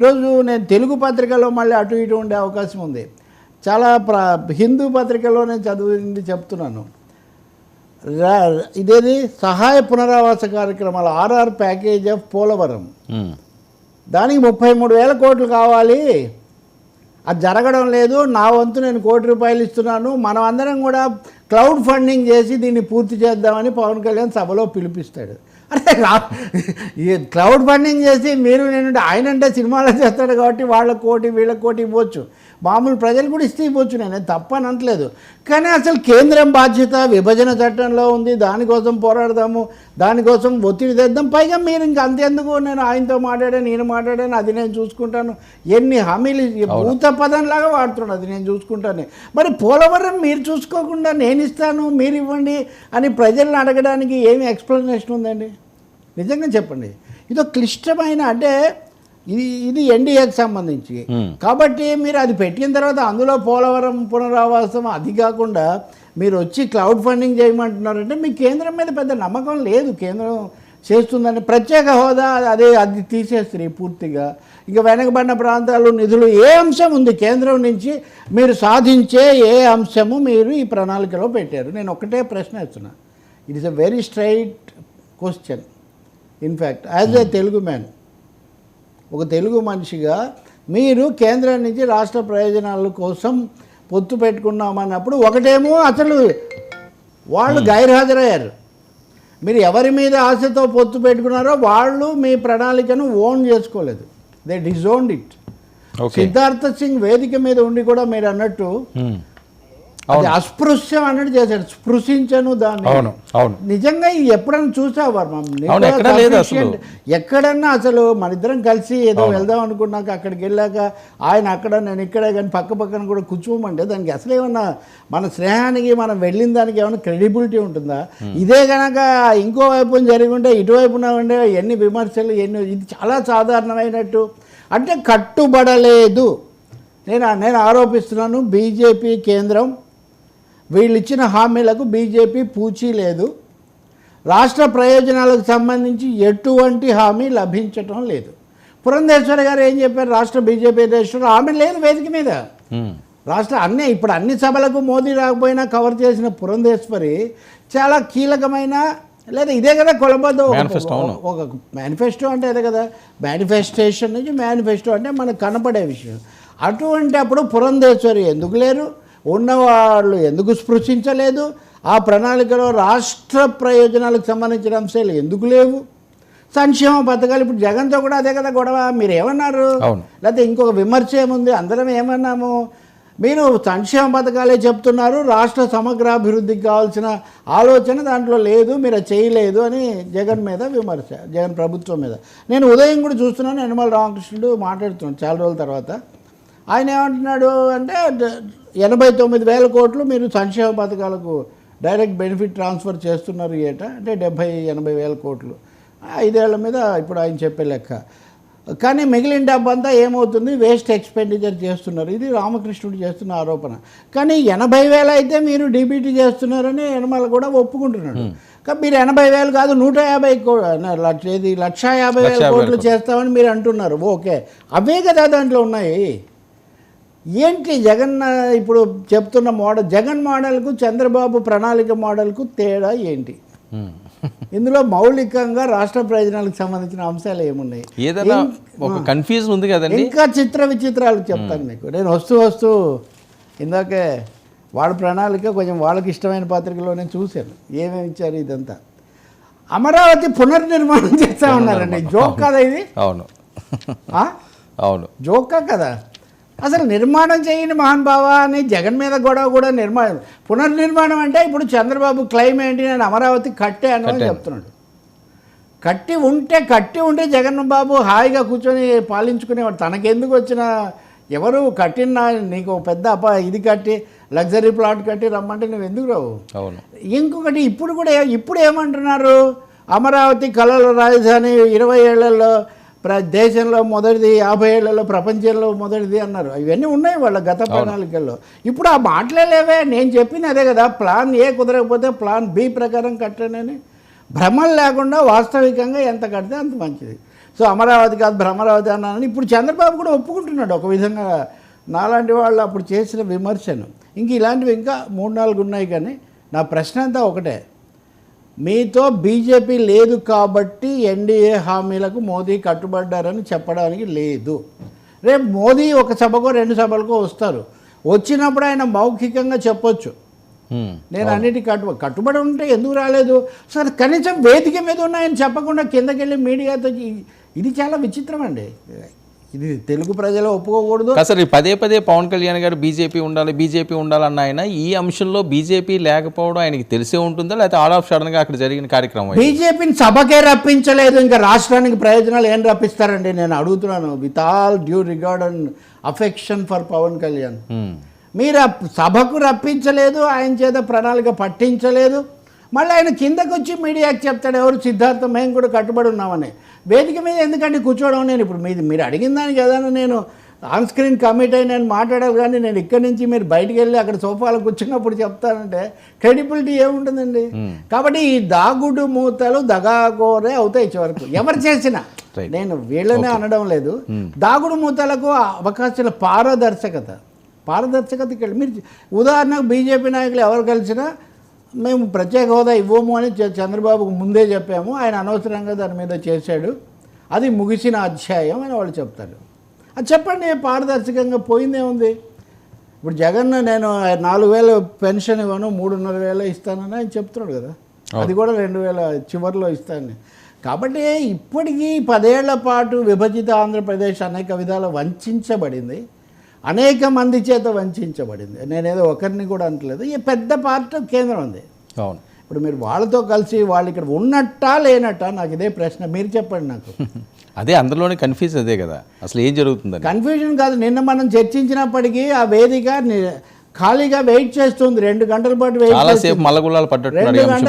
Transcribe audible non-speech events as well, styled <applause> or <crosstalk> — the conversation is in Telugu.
ఈరోజు నేను తెలుగు పత్రికలో మళ్ళీ అటు ఇటు ఉండే అవకాశం ఉంది. చాలా ప్ర హిందూ పత్రికలో నేను చదివింది చెప్తున్నాను ఇదేది? సహాయ పునరావాస కార్యక్రమాలు ఆర్ఆర్ ప్యాకేజ్ ఆఫ్ పోలవరం. దానికి ముప్పై మూడు వేల కోట్లు కావాలి. అది జరగడం లేదు. నా వంతు నేను కోటి రూపాయలు ఇస్తున్నాను. మనం అందరం కూడా క్లౌడ్ ఫండింగ్ చేసి దీన్ని పూర్తి చేద్దామని పవన్ కళ్యాణ్ సభలో పిలిపిస్తాడు. అంటే ఈ క్లౌడ్ ఫండింగ్ చేసి మీరు నేను ఆయన అంటే సినిమాలో చేస్తాడు కాబట్టి వాళ్ళ కోటి వీళ్ళ కోటి ఇవ్వచ్చు. మామూలు ప్రజలు కూడా ఇస్తే ఇవ్వచ్చు నేను తప్పని అనట్లేదు. కానీ అసలు కేంద్రం బాధ్యత విభజన చట్టంలో ఉంది దానికోసం పోరాడదాము దానికోసం ఒత్తిడి తెద్దాం. పైగా మీరు ఇంక అంతెందుకు నేను ఆయనతో మాట్లాడాను నేను మాట్లాడాను అది నేను చూసుకుంటాను. ఎన్ని హామీలు భూత పదంలాగా వాడుతున్నాడు అది నేను చూసుకుంటాను. మరి పోలవరం మీరు చూసుకోకుండా నేను ఇస్తాను మీరు ఇవ్వండి అని ప్రజలను అడగడానికి ఏమి ఎక్స్ప్లెనేషన్ ఉందండి? నిజంగా చెప్పండి. ఇది క్లిష్టమైన అంటే ఇది ఇది ఎన్డీఏకి సంబంధించి. కాబట్టి మీరు అది పెట్టిన తర్వాత అందులో పోలవరం పునరావాసం అది కాకుండా మీరు వచ్చి క్లౌడ్ ఫండింగ్ చేయమంటున్నారంటే మీ కేంద్రం మీద పెద్ద నమ్మకం లేదు. కేంద్రం చేస్తుందని ప్రత్యేక హోదా అదే అది తీసేస్తుంది పూర్తిగా. ఇక వెనకబడిన ప్రాంతాలు నిధులు ఏ అంశం ఉంది? కేంద్రం నుంచి మీరు సాధించే ఏ అంశము మీరు ఈ ప్రణాళికలో పెట్టారు? నేను ఒకటే ప్రశ్న ఇస్తున్నా it is a very straight question in fact as a Telugu man ఒక తెలుగు మనిషిగా మీరు కేంద్రం నుంచి రాష్ట్ర ప్రయోజనాల కోసం పొత్తు పెట్టుకున్నామన్నప్పుడు ఒకటేమో అసలు వాళ్ళు గైర్హాజరయ్యారు. మీరు ఎవరి మీద ఆశతో పొత్తు పెట్టుకున్నారో వాళ్ళు మీ ప్రణాళికను ఓన్ చేసుకోలేదు. They disowned it Siddharth Singh వేదిక మీద ఉండి కూడా మీరు అన్నట్టు ఉమ్. అది అస్పృశ్యం అన్నట్టు చేశాడు. స్పృశించను దాన్ని. అవును అవును. నిజంగా ఇది ఎప్పుడైనా చూసావా అవును, ఎక్కడా లేదు అసలు. ఎక్కడన్నా అసలు మన ఇద్దరం కలిసి ఏదో వెళ్దాం అనుకున్నాక అక్కడికి వెళ్ళాక ఆయన అక్కడ నేను ఇక్కడే కానీ పక్క పక్కన కూడా కూర్చోమంటే దానికి అసలు ఏమన్నా మన స్నేహానికి మనం వెళ్ళిన దానికి ఏమైనా క్రెడిబిలిటీ ఉంటుందా? ఇదే కనుక ఇంకో వైపు జరిగి ఉంటే ఇటువైపున ఉండే ఎన్ని విమర్శలు ఎన్ని ఇది చాలా సాధారణమైనట్టు. అంటే కట్టుబడలేదు. నేను నేను ఆరోపిస్తున్నాను బీజేపీ కేంద్రం వీళ్ళు ఇచ్చిన హామీలకు బీజేపీ పూచీ లేదు. రాష్ట్ర ప్రయోజనాలకు సంబంధించి ఎటువంటి హామీ లభించటం లేదు. పురంధేశ్వరి గారు ఏం చెప్పారు? రాష్ట్ర బీజేపీ అధ్యక్షుడు హామీ లేదు వేదిక మీద. రాష్ట్ర అన్ని ఇప్పుడు అన్ని సభలకు మోదీ రాకపోయినా కవర్ చేసిన పురంధేశ్వరి చాలా కీలకమైన లేదా ఇదే కదా అవును. ఒక మేనిఫెస్టో అంటే అదే కదా. మేనిఫెస్టేషన్ నుంచి మేనిఫెస్టో అంటే మనకు కనపడే విషయం. అటువంటి అప్పుడు పురంధేశ్వరి ఎందుకు లేరు? ఉన్నవాళ్ళు ఎందుకు స్పృశించలేదు? ఆ ప్రణాళికలో రాష్ట్ర ప్రయోజనాలకు సంబంధించిన అంశాలు ఎందుకు లేవు? సంక్షేమ పథకాలు ఇప్పుడు జగన్తో కూడా అదే కదా గొడవ. మీరు ఏమన్నారు. లేకపోతే ఇంకొక విమర్శ ఏముంది? అందరం ఏమన్నాము? మీరు సంక్షేమ పథకాలే చెప్తున్నారు. రాష్ట్ర సమగ్రాభివృద్ధికి కావాల్సిన ఆలోచన దాంట్లో లేదు. మీరు చేయలేదు అని జగన్ మీద విమర్శ జగన్ ప్రభుత్వం మీద. నేను ఉదయం కూడా చూస్తున్నాను. యనమల రామకృష్ణుడు మాట్లాడుతున్నాను చాలా రోజుల తర్వాత. ఆయన ఏమంటున్నాడు అంటే ఎనభై తొమ్మిది వేల కోట్లు మీరు సంక్షేమ పథకాలకు డైరెక్ట్ బెనిఫిట్ ట్రాన్స్ఫర్ చేస్తున్నారు ఏట? అంటే డెబ్భై ఎనభై వేల కోట్లు. ఐదేళ్ళ మీద ఇప్పుడు ఆయన చెప్పే లెక్క. కానీ మిగిలిన డబ్బంతా ఏమవుతుంది? వేస్ట్ ఎక్స్పెండిచర్ చేస్తున్నారు. ఇది రామకృష్ణుడు చేస్తున్న ఆరోపణ. కానీ ఎనభై వేలు అయితే మీరు డీబీటీ చేస్తున్నారని యనమల కూడా ఒప్పుకుంటున్నాడు. కానీ మీరు ఎనభై వేలు కాదు నూట యాభై కో- లక్ష ఏది? లక్ష యాభై వేల కోట్లు. చేస్తామని మీరు అంటున్నారు. ఓకే. అవే కదా దాంట్లో ఉన్నాయి. ఏంటి జగన్ ఇప్పుడు చెప్తున్న మోడల్ జగన్ మోడల్కు చంద్రబాబు ప్రణాళిక మోడల్కు తేడా ఏంటి? ఉమ్. ఇందులో మౌలికంగా రాష్ట్ర ప్రయోజనాలకు సంబంధించిన అంశాలు ఏమున్నాయి? ఏదైనా ఒక కన్ఫ్యూజన్ ఉంది కదండి. ఇంకా చిత్ర విచిత్రాలు చెప్తాను మీకు. నేను వస్తూ వస్తూ ఇందాకే వాళ్ళ ప్రణాళిక కొంచెం వాళ్ళకి ఇష్టమైన పత్రికలో నేను చూశాను. ఏమేమి ఇచ్చారు ఇదంతా? అమరావతి పునర్నిర్మాణం చేస్తా ఉన్నారండి. జోక్ కదా ఇది? అవును? అవును. జోకా కదా? అసలు నిర్మాణం చేయని మహాన్ బావా అని జగన్ మీద గొడవ కూడా నిర్మాణం పునర్నిర్మాణం అంటే ఇప్పుడు చంద్రబాబు క్లైమ్ ఏంటి నేను అమరావతి కట్టాను అని. చెప్తున్నాడు. కట్టి ఉంటే కట్టి ఉంటే జగన్ బాబు హాయిగా కూర్చొని పాలించుకునేవాడు తనకెందుకు వచ్చిన ఎవరు కట్టిన నీకు పెద్ద అప ఇది కట్టి లగ్జరీ ప్లాట్ కట్టి రమ్మంటే నువ్వు ఎందుకు రావు? అవును. ఇంకొకటి ఇప్పుడు కూడా ఇప్పుడు ఏమంటున్నారు? అమరావతి కళల రాజధాని ఇరవై ఏళ్ళలో ప్ర దేశంలో మొదటిది యాభై ఏళ్ళలో ప్రపంచంలో మొదటిది అన్నారు. ఇవన్నీ ఉన్నాయి వాళ్ళ గత ప్రణాళికల్లో. ఇప్పుడు ఆ మాటలే లేవే నేను చెప్పింది అదే కదా ప్లాన్ ఏ కుదరకపోతే ప్లాన్ బి ప్రకారం కట్టానని భ్రమలు లేకుండా వాస్తవికంగా ఎంత కడితే అంత మంచిది. సో అమరావతి కాదు భ్రమరావతి అన్నానని ఇప్పుడు చంద్రబాబు కూడా ఒప్పుకుంటున్నాడు. ఒక విధంగా నాలాంటి వాళ్ళు అప్పుడు చేసిన విమర్శను. ఇంక ఇలాంటివి ఇంకా మూడు నాలుగు ఉన్నాయి కానీ నా ప్రశ్న అంతా ఒకటే. మీతో బీజేపీ లేదు కాబట్టి ఎన్డీఏ హామీలకు మోదీ కట్టుబడ్డారని చెప్పడానికి లేదు. రేపు మోదీ ఒక సభకో రెండు సభలకో వస్తారు. వచ్చినప్పుడు ఆయన మౌఖికంగా చెప్పొచ్చు. నేను అన్నిటి కట్టు కట్టుబడి ఉంటే ఎందుకు రాలేదు? సార్ కనీసం వేదిక మీద ఉన్నాయని చెప్పకుండా కిందకెళ్ళి మీడియాతో ఇది చాలా విచిత్రం అండి ఇది తెలుగు ప్రజలు ఒప్పుకోకూడదు. ఈ పదే పదే పవన్ కళ్యాణ్ గారు బీజేపీ ఉండాలి బీజేపీ ఉండాలన్న ఆయన ఈ అంశంలో బీజేపీ లేకపోవడం ఆయనకి తెలిసే ఉంటుందా? లేకపోతే ఆల్ ఆఫ్ సడన్గా అక్కడ జరిగిన కార్యక్రమం? బీజేపీని సభకే రప్పించలేదు ఇంకా రాష్ట్రానికి ప్రయోజనాలు ఏం రప్పిస్తారండి? నేను అడుగుతున్నాను. With all due regard and affection for Pawan Kalyan. మీరు సభకు రప్పించలేదు ఆయన చేత ప్రణాళిక పట్టించలేదు. మళ్ళీ ఆయన కిందకు వచ్చి మీడియాకి చెప్తాడు ఎవరు సిద్ధార్థం మేము కూడా కట్టుబడి ఉన్నామని. వేదిక మీద ఎందుకంటే కూర్చోవడం? నేను ఇప్పుడు మీది మీరు అడిగిన దానికి ఏదైనా నేను ఆన్ స్క్రీన్ కమిట్ అయి నేను మాట్లాడాలి కానీ నేను ఇక్కడి నుంచి మీరు బయటికి వెళ్ళి అక్కడ సోఫాలో కూర్చున్నప్పుడు చెప్తానంటే క్రెడిబిలిటీ ఏముంటుందండి? కాబట్టి ఈ దాగుడు మూతలు దగాగోరే అవుతాయి చివరకు. ఎవరు చేసినా. నేను వీళ్ళనే అనడం లేదు. దాగుడు మూతలకు అవకాశాల పారదర్శకత. పారదర్శకత మీరు ఉదాహరణకు బీజేపీ నాయకులు ఎవరు కలిసినా మేము ప్రత్యేక హోదా ఇవ్వము అని చంద్రబాబుకు ముందే చెప్పాము. ఆయన అనవసరంగా దాని మీద చేశాడు. అది ముగిసిన అధ్యాయం అని వాళ్ళు చెప్తారు. అది చెప్పండి పారదర్శకంగా పోయిందే ఉంది. ఇప్పుడు జగన్ నేను నాలుగు వేల పెన్షన్ ఇవ్వను మూడున్నర వేల ఇస్తానని ఆయన చెప్తున్నాడు కదా. అది కూడా రెండు వేల చివరిలో ఇస్తాను కాబట్టి ఇప్పటికీ పదేళ్ళ పాటు విభజిత ఆంధ్రప్రదేశ్ అనేక విధాలు వంచబడింది. అనేక మంది చేత వంచబడింది. నేనేదో ఒకరిని కూడా అంటలేదు. ఈ పెద్ద పార్ట్ కేంద్రం ఉంది అవును. ఇప్పుడు మీరు వాళ్ళతో కలిసి వాళ్ళు ఇక్కడ ఉన్నట్టా లేనట్టా నాకు ఇదే ప్రశ్న. మీరు చెప్పండి నాకు. <laughs> అదే అందులోనే కన్ఫ్యూజ్ అదే కదా. అసలు ఏం జరుగుతుందని? కన్ఫ్యూజన్ కాదు. నిన్న మనం చర్చించినప్పటికీ ఆ వేదిక ఖాళీగా వెయిట్ చేస్తుంది. రెండు గంటల పాటు వెయిట్ పడ్డట్టున్నారు ఈ రెండు గంటల